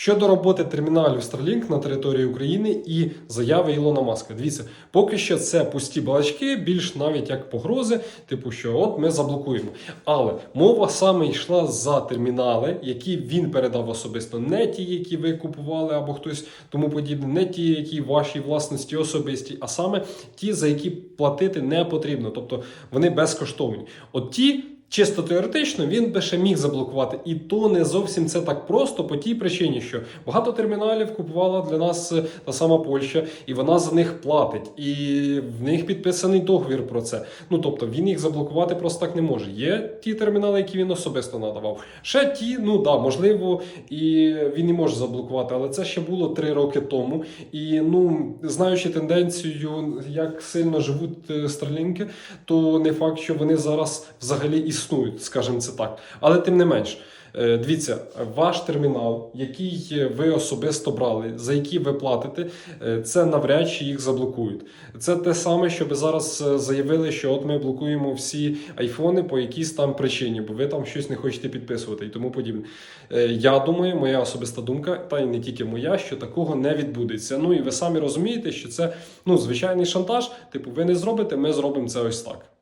Щодо роботи терміналів Starlink на території України і заяви Ілона Маска, дивіться, поки що це пусті балачки, більш навіть як погрози, типу, що от ми заблокуємо. Але мова саме йшла за термінали, які він передав особисто, не ті, які ви купували або хтось тому подібне, не ті, які вашій власності особисті, а саме ті, за які платити не потрібно, тобто вони безкоштовні. От ті. Чисто теоретично він би ще міг заблокувати, і то не зовсім це так просто по тій причині, що багато терміналів купувала для нас е, та сама Польща, і вона за них платить, і в них підписаний договір про це. Ну тобто він їх заблокувати просто так не може. Є ті термінали, які він особисто надавав. Ще ті, ну да, можливо, і він і може заблокувати, але це ще було три роки тому. І ну знаючи тенденцію, як сильно живуть е, старлінки, то не факт, що вони зараз взагалі існують, скажімо це так. Але тим не менш. Е, Дивіться, ваш термінал, який ви особисто брали, за який ви платите, е, це навряд чи їх заблокують. Це те саме, щоб зараз е, заявили, що от ми блокуємо всі айфони по якійсь там причині, бо ви там щось не хочете підписувати і тому подібне. Я думаю, моя особиста думка, та й не тільки моя, що такого не відбудеться. Ну і ви самі розумієте, що це ну звичайний шантаж. Типу, ви не зробите, ми зробимо це ось так.